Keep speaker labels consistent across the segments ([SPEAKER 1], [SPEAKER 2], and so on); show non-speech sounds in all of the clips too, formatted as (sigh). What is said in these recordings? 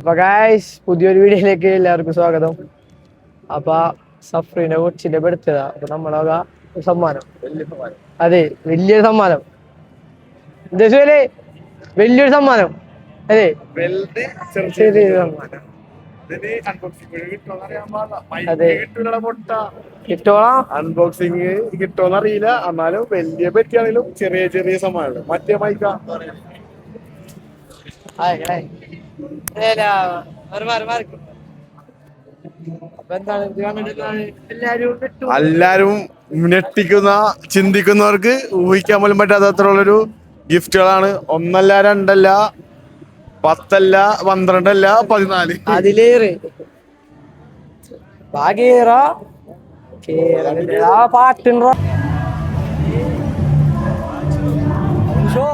[SPEAKER 1] അപ്പൊ ഗായ്സ് പുതിയൊരു വീഡിയോയിലേക്ക് എല്ലാവർക്കും സ്വാഗതം. അപ്പൊ സഫ്രീനെ കൊച്ചിന്റെ പെടുത്തതാ അപ്പൊ നമ്മളൊക്കെ സമ്മാനം. അതെ വലിയൊരു സമ്മാനം. ദശുവലെ വലിയൊരു സമ്മാനം. അതെ. ചെറിയൊരു സമ്മാനം. അതെ.
[SPEAKER 2] അൺബോക്സിംഗ് കിട്ടുമെന്ന് അറിയില്ല. എന്നാലും വലിയ പറ്റിയാണെങ്കിലും ചെറിയ ചെറിയ സമ്മാനങ്ങൾ. മറ്റേ മൈക്ക
[SPEAKER 1] എല്ലാരും
[SPEAKER 2] ഞെട്ടിക്കുന്ന ചിന്തിക്കുന്നവർക്ക് ഊഹിക്കാൻ പോലും പറ്റാത്തത്രയുള്ളൊരു ഗിഫ്റ്റുകളാണ്. ഒന്നല്ല രണ്ടല്ല പത്തല്ല പന്ത്രണ്ടല്ല പതിനാല്.
[SPEAKER 1] അതിലേറെ. ഭാഗേറ കേരള പാട്ടുണ്ടോ ഷോ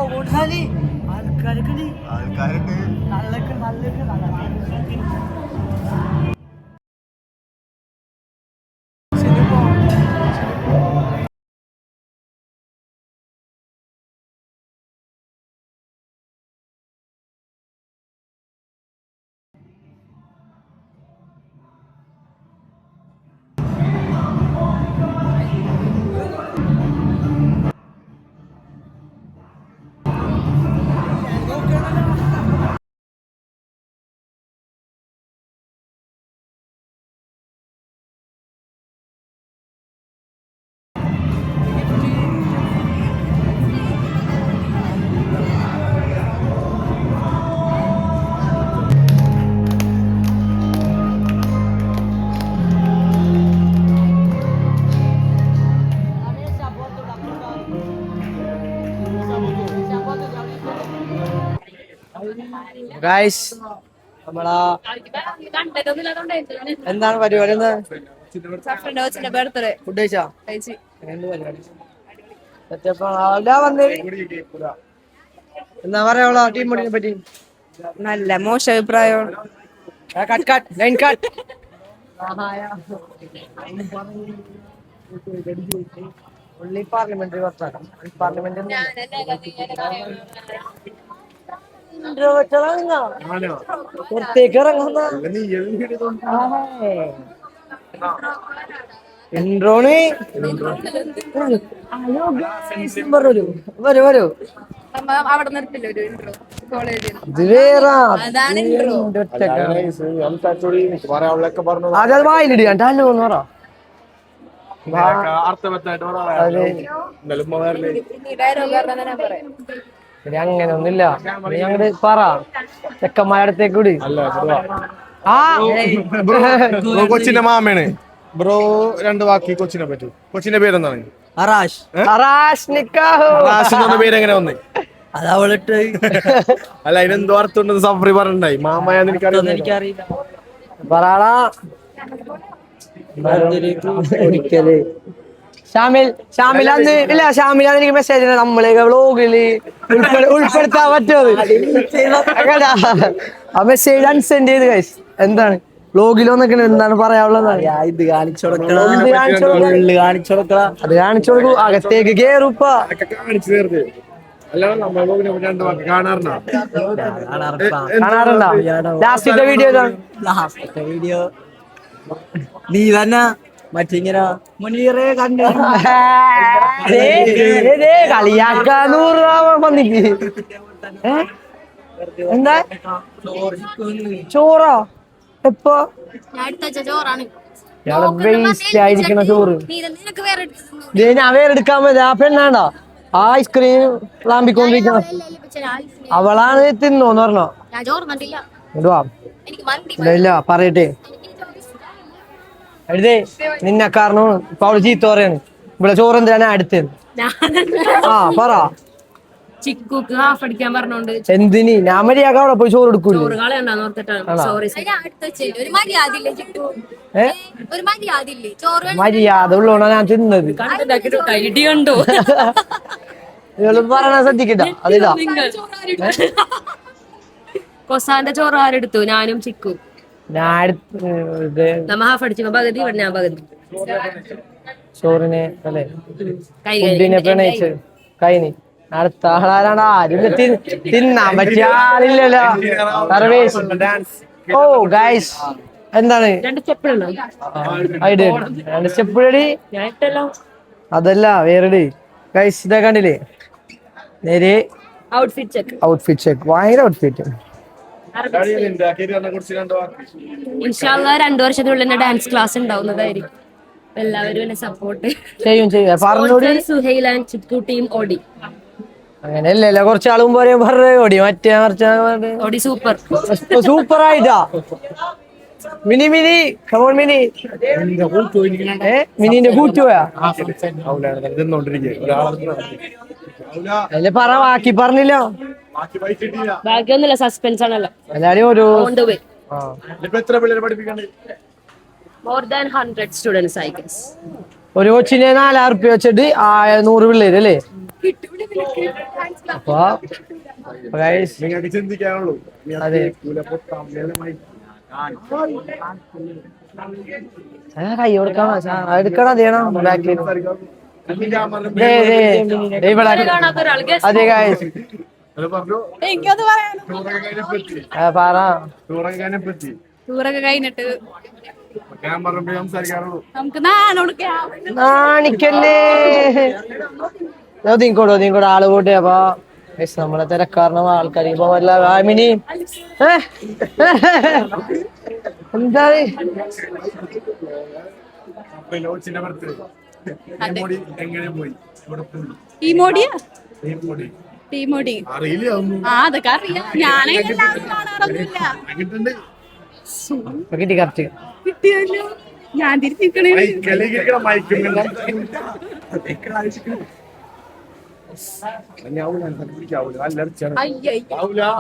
[SPEAKER 1] ഗൈസ് നമ്മളാ എന്താണ് പരിപാടി
[SPEAKER 3] എന്ന്
[SPEAKER 1] ഫുഡ് കഴിച്ചാ? എന്ത് പരിപാടി? പറയാ ടീം പറ്റി?
[SPEAKER 3] നല്ല മോശ അഭിപ്രായം.
[SPEAKER 1] കട്ട് കട്ട് ലൈൻ കട്ട് ഉള്ളി പാർലമെന്ററി വർത്താനം പാർലമെന്റ് പുറത്തേക്ക് ഇറങ്ങുന്ന ഇൻട്രോണ്. വരൂ വരൂ. വരൂ
[SPEAKER 3] അവിടെ നിർത്തില്ല ഒരു intro. കോളേജിൽ
[SPEAKER 1] ഇത് വേറെ.
[SPEAKER 3] അതാണ് intro.
[SPEAKER 2] പറയാനുള്ളൊക്കെ പറഞ്ഞു.
[SPEAKER 1] ആദ്യം അത് വായിലിടുക ഹലോ എന്ന് പറ.
[SPEAKER 2] അർത്ഥവത്തായിട്ട്
[SPEAKER 3] പറയാം.
[SPEAKER 1] ഇനി അങ്ങനെ ഒന്നുമില്ല നീ അങ്ങോട്ട് പറ. ചെക്കന്മാരുടെ അടുത്തേക്ക് വിട്
[SPEAKER 2] അല്ല ബ്രോ
[SPEAKER 1] ആ (laughs)
[SPEAKER 2] ബ്രോ കൊച്ചിന്റെ മാമയാണ്. ബ്രോ രണ്ട് വാക്കി കൊച്ചിനെ പറ്റി. കൊച്ചിന്റെ പേരെന്താണ്?
[SPEAKER 4] അറാഷ്.
[SPEAKER 1] അറാഷ് നിക്കാഹു.
[SPEAKER 2] റാഷ് എന്ന് പറഞ്ഞ പേര് എങ്ങനെ വന്നേ?
[SPEAKER 4] അത് അവളിട്ട്. (laughs)
[SPEAKER 2] അല്ല അതിനെന്തോ അർത്ഥം ഉണ്ടെന്ന് സഫറി പറഞ്ഞിട്ടുണ്ടായി. മാമയാന്ന് എനിക്കറിയാം
[SPEAKER 4] എനിക്കറിയില്ല.
[SPEAKER 1] പറയാടാ ഒരിക്കൽ. ഷാമിൽ ഷാമിൽ അന്ന് ഇല്ല ഷാമിൽ അന്ന് എനിക്ക് മെസ്സേജ് നമ്മളെ വ്ളോഗിൽ ഉൾപ്പെടുത്താൻ പറ്റുമോ കേട്ടാ ആ മെസ്സേജ് അൺസെൻഡ് ചെയ്ത് guys. എന്താണ്? വ്ളോഗിൽ വന്നിട്ട് എന്താണ് പറയാനുള്ളത്?
[SPEAKER 4] ഇത് കാണിച്ചു
[SPEAKER 1] അത് കാണിച്ചു കൊടുക്കൂ. അകത്തേക്ക് കേറുപ്പ.
[SPEAKER 2] കാണാറുണ്ടോ?
[SPEAKER 1] കാണാറുണ്ടോ? ലാസ്റ്റത്തെ വീഡിയോ
[SPEAKER 4] ലാസ്റ്റത്തെ വീഡിയോ നീ തന്നെ മറ്റിങ്ങനെ മുനീറെ കണ്ടു (laughs)
[SPEAKER 1] കളിയാക്കാ നൂറ്? എന്താ? ചോറോ? എപ്പോ? ആയിരിക്കണ ചോറ്.
[SPEAKER 3] നീ നിനക്ക് വേറെ
[SPEAKER 1] ദേ ഞാൻ വേറെ എടുക്കാൻ മതി ആ പെണ്ണാണ്ടോ ഐസ്ക്രീം ലാമ്പിക്കൊണ്ടിരിക്കണം. അവളാണ് തിന്നോന്ന് പറഞ്ഞോ? ഇല്ല ഇല്ല പറയട്ടെ. എഴുതേ നിന്നെ കാരണം ഇപ്പൊ അവൾ ചീത്ത പറയാണ്. ഇവിടെ ചോറ് എന്തിനാണ് അടുത്തത് ആ പറ.
[SPEAKER 5] ചിക്കുക്ക് ഹാഫ് അടിക്കാൻ പറഞ്ഞോണ്ട്.
[SPEAKER 1] എന്തിനി? ഞാൻ മര്യാദ അവിടെ പോയി ചോറ് എടുക്കൂല?
[SPEAKER 5] ചോറ് കളയണ്ടെന്ന് ഓർത്തിട്ടാണ്. സോറി
[SPEAKER 3] ഞാൻ അടുത്ത് വെച്ചില്ല ഒരു മര്യാദ ഇല്ലേ ചിട്ടു ഒരു മര്യാദ ഇല്ലേ ചോറ് വേണ്ട.
[SPEAKER 1] മര്യാദ ഉള്ളോണ ഞാൻ തിന്നത്.
[SPEAKER 5] കണ്ടോ.
[SPEAKER 1] ഇവൾ പറയണ ശ്രദ്ധിക്കട്ട അതിതാ.
[SPEAKER 5] നിങ്ങൾ. കൊസാന്റെ ചോറ് ആരെടുത്തു ഞാനും ചിക്കു. നമ്മ ഹാഫ് അടിച്ചു പകുതി ഇവിടെ ഞാൻ പകുതി.
[SPEAKER 1] ചോറിനെ അല്ലെ?
[SPEAKER 5] കൈ
[SPEAKER 1] ഫുഡിനെ പ്രണയിച്ച്. കൈനി. അടുത്ത ആളാരാണ്? ആരും തിന്നാൻ പറ്റിയ ആളില്ലല്ലോ. സർവേസ്. ഓ ഗൈസ് എന്താണ്?
[SPEAKER 5] രണ്ട് ചെപ്പിടി
[SPEAKER 1] അതല്ല വേറെ ഗൈസ് ഇതാ കണ്ടില്ലേ? നേരെ
[SPEAKER 5] ഔട്ട്ഫിറ്റ് ചെക്ക്
[SPEAKER 1] ഔട്ട്ഫിറ്റ് ചെക്ക് ഭയങ്കര ഔട്ട്ഫിറ്റ്
[SPEAKER 5] ഇൻഷാല്ല രണ്ടു വർഷത്തിനുള്ളിൽ ഡാൻസ് ക്ലാസ് ഉണ്ടാവുന്നതായിരിക്കും. എല്ലാവരും എന്നെ സപ്പോർട്ട്
[SPEAKER 1] ചെയ്യും. ചെയ്യും പറഞ്ഞോടി.
[SPEAKER 5] സുഹൈൽ ആൻഡ് ചിക്കു ടീം ഓടി.
[SPEAKER 1] അങ്ങനെയല്ല കുറച്ച് ആളും പോരെ പറഞ്ഞ ഓടി മറ്റേ മറിച്ച്
[SPEAKER 5] ഓടി സൂപ്പർ
[SPEAKER 1] സൂപ്പർ ആയിട്ടാ മിനി മിനി കമോൺ മിനി. മിനിന്റെ കൂട്ടു പോയാ അല്ലെ പറ ബാക്കി പറഞ്ഞില്ല.
[SPEAKER 5] ബാക്കിയൊന്നുമില്ല സസ്പെൻസ് ആണല്ലോ.
[SPEAKER 1] എല്ലാരും ഒരു
[SPEAKER 5] more than hundred students I guess
[SPEAKER 1] ഒരു കൊച്ചിനെ നാലായിരം റുപ്യ വെച്ചിട്ട് നൂറ് പിള്ളേര് അല്ലേ? അപ്പൊ അതെ. കൈ കൊടുക്കാൻ എടുക്കണം അതെ ബാക്കിൽ അതെ ഗായ്സ്
[SPEAKER 3] എനിക്കത് പറയാനോ
[SPEAKER 2] ടൂറൊക്കെ
[SPEAKER 3] കഴിഞ്ഞിട്ട് നമുക്ക്
[SPEAKER 1] നാണിക്കല്ലേ. ഒതുങ്ങിക്കോട്ടെ ഒതുങ്ങിക്കോട്ടെ ആൾ കൂട്ടി. അപ്പൊ നമ്മളെ തിരക്കാരണം ആൾക്കാർ ഇപ്പൊ വല്ല മിനി ഏ? എന്താ?
[SPEAKER 2] ഈ മുടി.
[SPEAKER 3] ടീമോടി. ആ അതൊക്കെ അറിയാം. എല്ലാവരും കാണാറൊന്നുമില്ല
[SPEAKER 1] കിട്ടി കറക്റ്റ്.
[SPEAKER 3] കിട്ടിയല്ലോ. ഞാൻ തിരിച്ചിരിക്കണേ.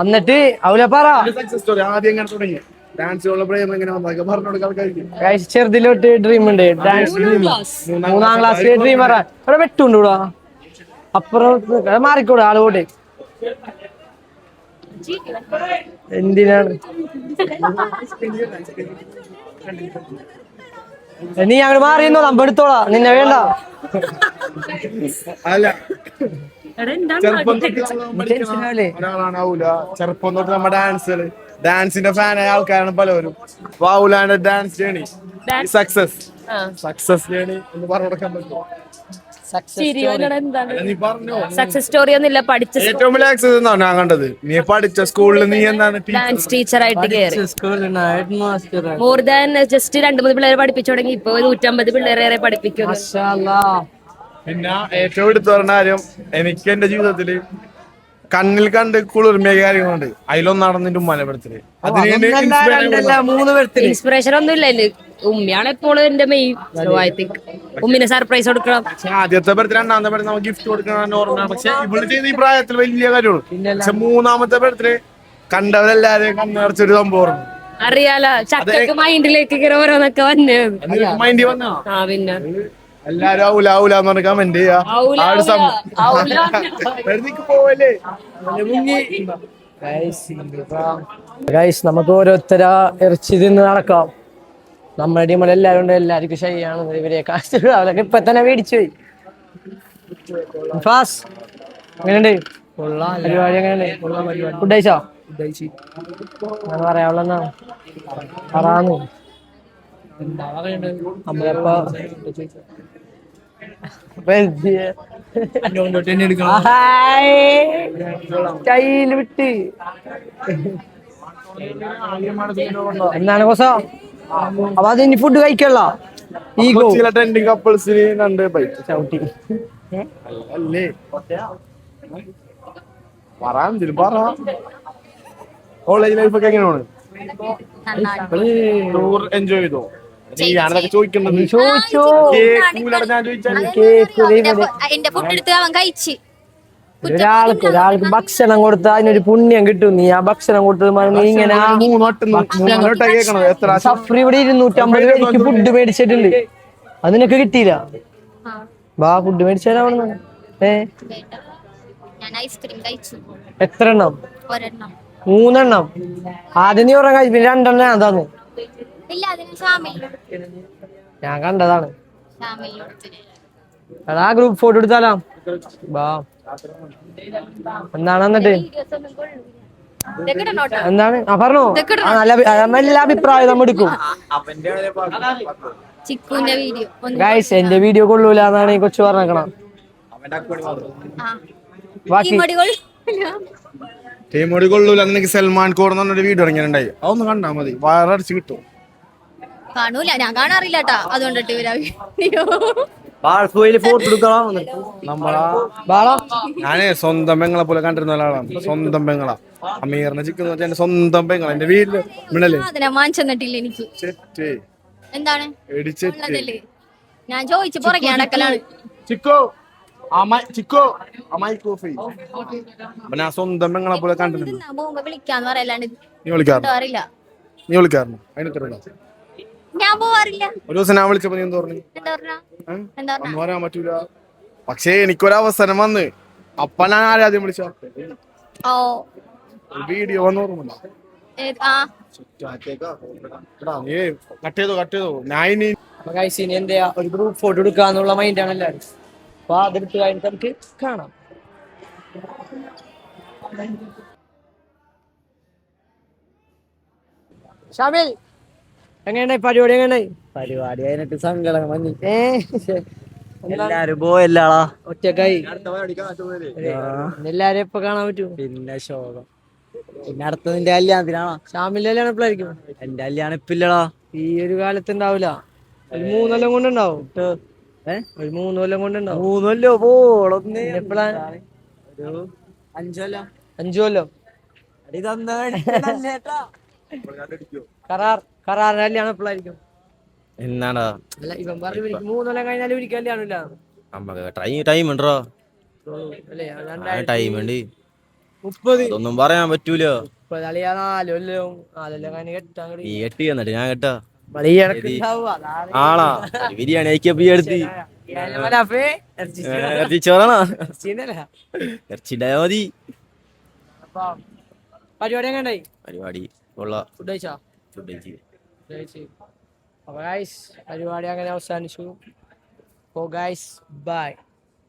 [SPEAKER 1] എന്നിട്ട് അവല പറ.
[SPEAKER 2] സക്സസ് സ്റ്റോറി ആദ്യം എങ്ങനെ തുടങ്ങി. ഡാൻസിലുള്ള പ്രേമം എങ്ങനെ വന്നതൊക്കെ പറഞ്ഞു കൊടുക്കാൻ ആൾക്കാർക്ക്
[SPEAKER 1] guys, ചെറുതിലോട്ട് ഡ്രീം ഉണ്ട്. ഡാൻസ് മൂന്നാം ക്ലാസ് ഡ്രീം പറ. ഇവിടെ വെട്ടുണ്ട് ഇവിടെ അപ്പുറം മാറിക്കോട് മാറിക്കൂടെ ആൾ കൂടെ. എന്തിനാണ്? നീ അങ്ങോട്ട് മാറിയെന്നോ നമ്മ എടുത്തോളാ. നിന്നെ വേണ്ട.
[SPEAKER 2] അല്ല. ചെറുപ്പം തൊട്ട് നമ്മ ഡാൻസിന്റെ ഫാനായ ആൾക്കാരാണ് പലവരും. വാവുലാണ്ട് dance journey success success journey എന്ന് പറഞ്ഞു കൊടുക്കാൻ പറ്റുമോ?
[SPEAKER 5] സക്സസ് സ്റ്റോറി ഒന്നുമില്ല പഠിച്ച
[SPEAKER 2] ഏറ്റവും വലിയ സക്സസ് എന്നാണ് ഞാൻ കണ്ടത്. നീ പഠിച്ച സ്കൂളിൽ നീ എന്താണ്?
[SPEAKER 5] ഡാൻസ് ടീച്ചർ ആയിട്ട് കയറി മോർ ദാൻ ജസ്റ്റ് രണ്ട് മൂന്ന് പിള്ളേരെ പഠിപ്പിച്ചു തുടങ്ങി. ഇപ്പൊ നൂറ്റമ്പത് പിള്ളേരെ പഠിപ്പിക്കുന്നു.
[SPEAKER 2] പിന്നെ ഏറ്റവും എടുത്തു പറഞ്ഞ കാര്യം എനിക്ക് എന്റെ ജീവിതത്തിൽ കണ്ണിൽ കണ്ട് കുളിർമയ കാര്യങ്ങളുണ്ട്. അതിലൊന്നാണ് നിന്റെ ഉമ്മാനെ പെടുത്തൽ അതിന് വേണ്ടി inspire ആവുന്നത്
[SPEAKER 1] മൂന്ന് പേർത്തിന്
[SPEAKER 5] ഇൻസ്പിറേഷൻ ഒന്നും ഇല്ല ഉമ്മയാണ് എപ്പോഴും എന്റെ മെയിൻ തിങ്ക് ഉമ്മിനെ സർപ്രൈസ് കൊടുക്കണം.
[SPEAKER 2] ആദ്യത്തെ ബർത്ത്ഡേ രണ്ടാമത്തെ ബർത്ത്ഡേ നമുക്ക് ഗിഫ്റ്റ് കൊടുക്കണം ഓർമ്മ. പക്ഷെ ഇവൾ ചെയ്ത ഈ പ്രായത്തിൽ വലിയ കാര്യമുള്ളൂ. പക്ഷെ മൂന്നാമത്തെ ബർത്ത്ഡേ കണ്ടവരെല്ലാരെയും കണ്ണടച്ചൊരു സംഭവം
[SPEAKER 5] അറിയാലോ ചക്കക്ക് മൈൻഡിലേക്ക് ഇങ്ങനെ ഓരോന്നൊക്കെ വന്നു.
[SPEAKER 2] മൈൻഡിൽ വന്നാ?
[SPEAKER 5] ആ പിന്നെ.
[SPEAKER 2] എല്ലാരും ഔല ഔല എന്ന് പറഞ്ഞ കമന്റ് ചെയ്യാ.
[SPEAKER 5] ഔല,
[SPEAKER 2] ആ ഒരു
[SPEAKER 5] ഔല, ഔല.
[SPEAKER 2] വെറുതെ പോവല്ലേ?
[SPEAKER 1] ഗൈസ് നമുക്ക് ഓരോരുത്തരാ ഇറച്ചി തിന്ന് നടക്കാം. നമ്മുടെ ടീമിൽ എല്ലാവരും ഉണ്ട് എല്ലാവർക്കും ശരിയാണ് ഇവരെ കാശ് അവരൊക്കെ ഇപ്പൊ തന്നെ മേടിച്ചു പോയി. ഫാസ് എങ്ങനെയുണ്ട്? പരിപാടി എങ്ങനെയുണ്ട്? ഫുഡ് കഴിച്ചോ? ഞാൻ പറയാനുള്ള പറയാന്ന് നമ്മളിപ്പോ കയ്യിൽ വിട്ട്. എന്താണ് കൊസ? അപ്പൊ അത് ഇനി ഫുഡ് കഴിക്കല്ല ഈഗോ
[SPEAKER 2] ട്രെൻഡിങ് കപ്പിൾസിന് രണ്ട് ബൈക്ക്
[SPEAKER 1] ചവിട്ടി.
[SPEAKER 2] അല്ലേ? പറയാൻ എന്തിനും പറ. കോളേജ് ലൈഫ് ഒക്കെ എങ്ങനെയാണ്? എൻജോയ് ചെയ്തോ? നീ ഞാനതൊക്കെ ചോദിക്കണ്ടത്
[SPEAKER 1] ചോദിച്ചോ?
[SPEAKER 2] കേക്കൂലടാ ഞാൻ ചോദിച്ചാൽ
[SPEAKER 3] എന്റെ ഫുഡ് എടുത്ത് അവൻ കഴിച്ച്.
[SPEAKER 1] ഒരാൾക്ക് ഒരാൾക്ക് ഭക്ഷണം കൊടുത്ത അതിനൊരു പുണ്യം കിട്ടും. നീ ആ ഭക്ഷണം കൊടുത്തത് നീ ഇങ്ങനെ സഫർ ഇവിടെ ഇരുന്നൂറ്റമ്പത് പേർക്ക് ഫുഡ് മേടിച്ചിട്ടുണ്ട്. അതിനൊക്കെ കിട്ടിയില്ല? ബാ ഫുഡ് മേടിച്ചാലാവണം ഏ?
[SPEAKER 3] ഞാൻ ഐസ്ക്രീം കഴിച്ചു.
[SPEAKER 1] എത്ര എണ്ണം മൂന്നെണ്ണം. ആദ്യം നീ ഉറങ്ങാൻ കഴിച്ചു പിന്നെ രണ്ടെണ്ണം ഞാൻ തന്നു. ഞാൻ കണ്ടതാണ്. എടാ ഗ്രൂപ്പ് ഫോട്ടോ എടുത്താലാ. വാ. എന്താണ് എന്നിട്ട് എന്താണ്? ആ പറഞ്ഞോ. നല്ല എല്ലാ അഭിപ്രായം നമ്മ എടുക്കും.
[SPEAKER 3] ചിക്കുന്റെ വീഡിയോ.
[SPEAKER 1] ഗൈസ് എന്റെ വീഡിയോ കൊള്ളൂല എന്നാണ് ഈ കൊച്ചു പറഞ്ഞേക്കണം
[SPEAKER 3] ആ.
[SPEAKER 1] ബാക്കി.
[SPEAKER 3] ഈ മടികൾ
[SPEAKER 2] ടീമോടി കൊള്ളൂല നിനക്ക് സൽമാൻ കോർ എന്ന് പറഞ്ഞൊരു വീഡിയോ ഇറങ്ങിയിട്ടുണ്ടായി. അതൊന്ന് കണ്ടാ മതി. വയറടിച്ച് കിട്ടും.
[SPEAKER 3] കാണൂല. ഞാൻ കാണാറില്ല കേട്ടാ അതുകൊണ്ടിട്ട്
[SPEAKER 2] ഞാനേ സ്വന്തം പെങ്ങളെ പോലെ കണ്ടിരുന്ന ഒരാളാണ്. സ്വന്തം പെങ്ങള. അമീറിനെ ചിക്കുന്ന വെച്ചാൽ എന്റെ സ്വന്തം പെങ്ങള. എന്റെ
[SPEAKER 3] വീട്ടിൽ എനിക്ക്.
[SPEAKER 2] ചെറ്റ്.
[SPEAKER 3] എന്താണ്?
[SPEAKER 2] എടിച്ചെറ്റ്
[SPEAKER 3] ഞാൻ ചോദിച്ചു പുറകെ നടക്കലാണ്.
[SPEAKER 2] ചിക്കോ. ചിക്കോ. കോഫി അപ്പൊ ഞാൻ സ്വന്തം പെങ്ങളെ പോലെ കണ്ടിരുന്നു. നീ വിളിക്കാറുണ്ടോ?
[SPEAKER 3] അറിയില്ല.
[SPEAKER 2] നീ വിളിക്കാറുണ്ടോ? അതിനൊക്കെ
[SPEAKER 3] ഞാൻ പോവാറില്ല.
[SPEAKER 2] ഒരു ദിവസം ഞാൻ വിളിച്ചപ്പോ നീ എന്താ പറഞ്ഞു?
[SPEAKER 3] എന്താ പറഞ്ഞ? എന്താ പറഞ്ഞ?
[SPEAKER 2] ഒന്നും പറയാൻ പറ്റൂല. പക്ഷേ എനിക്കൊരവസരം വന്ന്. അപ്പ ഞാൻ ആരാദ്യം വിളിച്ച?
[SPEAKER 3] ഓ.
[SPEAKER 2] വീഡിയോ വന്ന് ഓർമ്മ
[SPEAKER 3] ഏത്- ആ.
[SPEAKER 2] നീ കട്ട് ചെയ്തോ കട്ട് ചെയ്തോ? ഞാൻ ഇനി
[SPEAKER 1] അപ്പൊ ഗൈസ് ഇനി എന്താ ഒരു ഗ്രൂപ്പ് ഫോട്ടോ എടുക്കാന്നുള്ള മൈൻഡാണ് എല്ലാവരും അപ്പൊ അതെടുത്ത് കഴിഞ്ഞിട്ട് നമുക്ക് കാണാം. ഷാമിൽ എങ്ങനെയായി പരിപാടി എങ്ങനെയായി
[SPEAKER 4] പരിപാടി അതിനിട്ട് സങ്കടം വന്നി. എല്ലാരും പോയല്ലാളാ?
[SPEAKER 1] ഒറ്റക്കായി. എല്ലാരും എപ്പോ കാണാൻ പറ്റും?
[SPEAKER 4] പിന്നെ ശോകം. പിന്നെ അടുത്ത നിന്റെ കല്യാണത്തിനാണോ?
[SPEAKER 1] ഷാമിലെ കല്യാണം എപ്പോഴായിരിക്കും
[SPEAKER 4] എന്റെ കല്യാണം ഇപ്പില്ലടാ.
[SPEAKER 1] ഈ ഒരു കാലത്ത് ഉണ്ടാവില്ല ഒരു മൂന്നൊല്ലം കൊണ്ടുണ്ടാവും.
[SPEAKER 4] ഏ?
[SPEAKER 1] ഒരു മൂന്ന് കൊല്ലം കൊണ്ടുണ്ടാവും.
[SPEAKER 4] മൂന്നല്ലോ പോളൊന്ന്
[SPEAKER 1] എപ്പോഴാ
[SPEAKER 4] അഞ്ചു കൊല്ലം.
[SPEAKER 1] അഞ്ചു കൊല്ലം.
[SPEAKER 4] അടി തന്ന
[SPEAKER 1] കരാർ കരാറിന്റെ കല്യാണം എപ്പോഴായിരിക്കും
[SPEAKER 6] എന്നാടാ
[SPEAKER 1] അല്ല ഇവൻ പറഞ്ഞു ഇവർക്ക് മൂന്നൊല്ലം കഴിഞ്ഞാലും ഇവർക്ക് കല്യാണം ഇല്ല
[SPEAKER 6] നമ്മക്ക് ടൈം ടൈം ഉണ്ടോ? ടൈം ഉണ്ട്.
[SPEAKER 1] മുപ്പത്.
[SPEAKER 6] ഒന്നും പറയാൻ പറ്റൂല?
[SPEAKER 1] നാലെല്ലാം കഴിഞ്ഞ് കെട്ടാൻ
[SPEAKER 6] നീ എട്ടി എന്നിട്ട് ഞാൻ കേട്ടാ. ബിരിയാണി ഈ എടുത്ത് ഇറച്ചിച്ചോറാണോ. ഇറച്ചിണ്ടായ മതി.
[SPEAKER 1] പരിപാടി
[SPEAKER 6] പരിപാടി.
[SPEAKER 1] ഫുഡ് കഴിച്ചാ?
[SPEAKER 6] ഫുഡ് കഴിച്ച്.
[SPEAKER 1] ഫുഡ് കഴിച്ച്. അപ്പൊ ഗൈസ് പരിപാടി അങ്ങനെ അവസാനിച്ചു. ഓ ഗൈസ് ബൈ